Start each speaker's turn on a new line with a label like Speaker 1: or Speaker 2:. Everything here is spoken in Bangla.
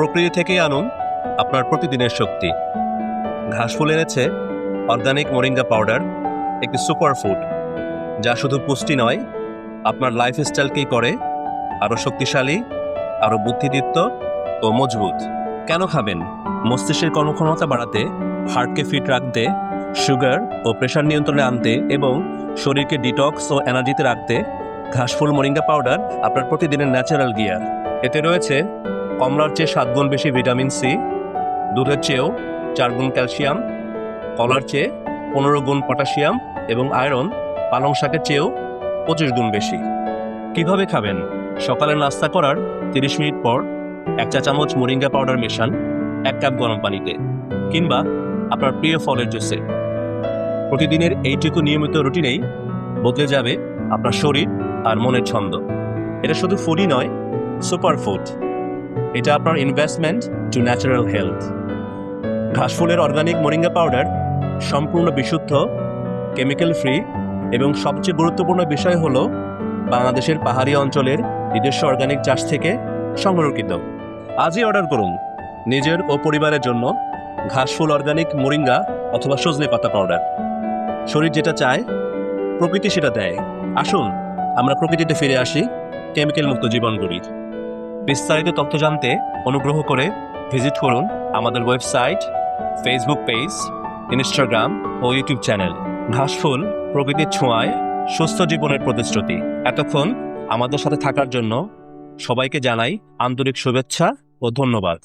Speaker 1: প্রকৃতি থেকেই আনুন আপনার প্রতিদিনের শক্তি। ঘাসফুল এনেছে অর্গানিক মোরিঙ্গা পাউডার একটি সুপার ফুড যা শুধু পুষ্টি নয়, আপনার লাইফস্টাইলকেই করে, আরও শক্তিশালী, আরও বুদ্ধিদীপ্ত ও মজবুত। কেন খাবেন? মস্তিষ্কের কর্মক্ষমতা বাড়াতে হার্টকে ফিট রাখতে সুগার ও প্রেশার নিয়ন্ত্রণে আনতে এবং শরীরকে ডিটক্স ও এনার্জিতে রাখতে ঘাসফুল মোরিঙ্গা পাউডার আপনার প্রতিদিনের ন্যাচারাল গিয়ার এতে রয়েছে কমলার চেয়ে সাত গুণ বেশি ভিটামিন সি, দুধের চেয়েও চার গুণ ক্যালসিয়াম, কলার চেয়ে পনেরো গুণ পটাশিয়াম এবং আয়রন পালং শাকের চেয়েও পঁচিশ গুণ বেশি। কীভাবে খাবেন? সকালে নাস্তা করার তিরিশ মিনিট পর এক চা চামচ মোরিঙ্গা পাউডার মেশান এক কাপ গরম পানিতে কিংবা আপনার প্রিয় ফলের জুসে। প্রতিদিনের এইটুকু নিয়মিত রুটিনেই বদলে যাবে আপনার শরীর আর মনের ছন্দ। এটা শুধু ফুডই নয় সুপার ফুড এটা আপনার ইনভেস্টমেন্ট টু ন্যাচারাল হেলথ ঘাসফুলের অর্গানিক মোরিঙ্গা পাউডার সম্পূর্ণ বিশুদ্ধ কেমিক্যাল ফ্রি এবং সবচেয়ে গুরুত্বপূর্ণ বিষয় হল বাংলাদেশের পাহাড়ি অঞ্চলের নিজস্ব অর্গানিক চাষ থেকে সংরক্ষিত। আজই অর্ডার করুন নিজের ও পরিবারের জন্য ঘাসফুল অর্গানিক মোরিঙ্গা অথবা সজনে পাতা পাউডার শরীর যেটা চায়, প্রকৃতি সেটা দেয়। আসুন, আমরা প্রকৃতিতে ফিরে আসি কেমিক্যাল মুক্ত জীবন গড়ি বিস্তারিত তথ্য জানতে অনুগ্রহ করে ভিজিট করুন আমাদের ওয়েবসাইট ফেসবুক পেজ ইনস্টাগ্রাম ও ইউটিউব চ্যানেল ঘাসফুল প্রকৃতির ছোঁয়ায় সুস্থ জীবনের প্রতিশ্রুতি। এতক্ষণ আমাদের সাথে থাকার জন্য সবাইকে জানাই আন্তরিক শুভেচ্ছা ও ধন্যবাদ।